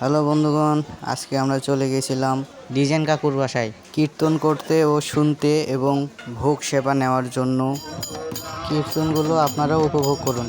Hello বন্ধুগণ, আজকে আমরা চলে গেছিলাম ডিজেন কাকুর বাসায়। কীর্তন করতে ও শুনতে এবং ভোগ সেবা নেওয়ার জন্য। কীর্তনগুলো আপনারাও উপভোগ করুন।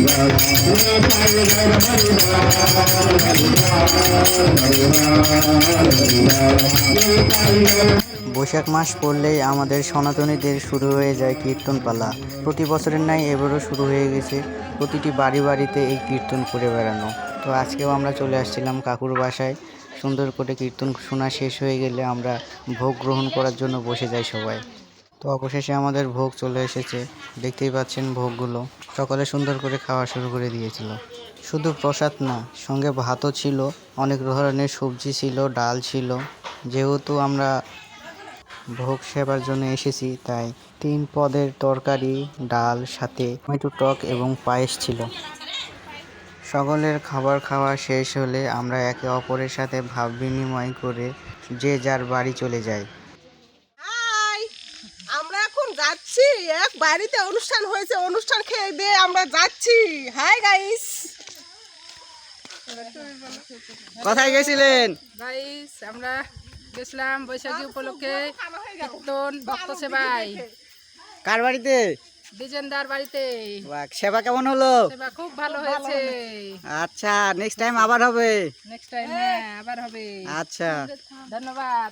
বৈশাখ মাস পড়লেই আমাদের সনাতনীদের শুরু হয়ে যায় কীর্তন পালা প্রতি বছরের ন্যায় এবারও শুরু হয়ে গেছে প্রতিটি বাড়ি বাড়িতে এই কীর্তন করে বেড়ানো। তো আজকেও আমরা চলে আসছিলাম কাকুর বাসায়। সুন্দর করে কীর্তন শোনা শেষ হয়ে গেলে আমরা ভোগ গ্রহণ করার জন্য বসে যাই সবাই। তো অবশেষে আমাদের ভোগ চলে এসেছে। দেখতেই পাচ্ছেন ভোগগুলো। সকলে সুন্দর করে খাওয়া শুরু করে দিয়েছিল। শুধু প্রসাদ না, সঙ্গে ভাতও ছিল, অনেক ধরনের সবজি ছিল, ডাল ছিল। যেহেতু আমরা ভোগ সেবার জন্য এসেছি, তাই তিন পদের তরকারি, ডাল, সাথে টমেটো টক এবং পায়েস ছিল। সকলের খাবার খাওয়া শেষ হলে আমরা একে অপরের সাথে ভাব বিনিময় করে যে যার বাড়ি চলে যাই। যাচ্ছি। এক বাড়িতে অনুষ্ঠান হয়েছে অনুষ্ঠান খেয়ে দিয়ে আমরা যাচ্ছি। হাই গাইস কোথায় গেছিলেন? গাইস আমরা গেছিলাম বৈশাখী উপলক্ষে কীর্তন ভক্ত সেবাই কার বাড়িতে? ডিজেন্দার বাড়িতে। বাহ, সেবা কেমন হলো? সেবা খুব ভালো হয়েছে। আচ্ছা নেক্সট টাইম আবার হবে। নেক্সট টাইম আবার হবে। আচ্ছা। ধন্যবাদ।